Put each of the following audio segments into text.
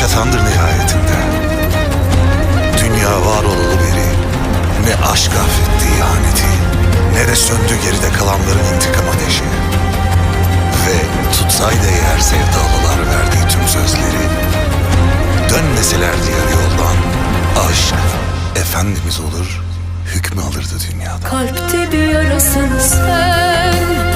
yaşatandır nihayetinde. Dünya var olalı beri ne aşk affetti ihaneti, ne de söndü geride kalanların intikam ateşi. Ve tutsaydı eğer sevdalılar verdiği tüm sözleri, dönmeseler diğer yoldan aşk efendimiz olur, hükmü alırdı dünyada. Kalpte bir yarasın sen,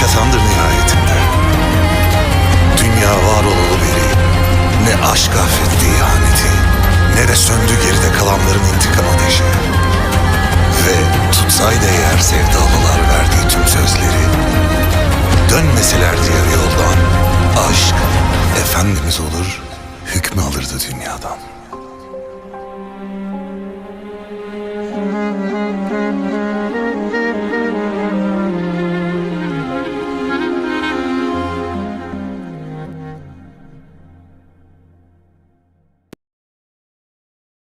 yaşatandır nihayetinde. Dünya var olalı beri Ne aşk affetti ihaneti Ne de söndü geride kalanların intikam ateşi. Ve tutsaydı eğer sevdalılar verdiği tüm sözleri Dönmeselerdi yarı yoldan Aşk efendimiz olur Hükmü alırdı dünyadan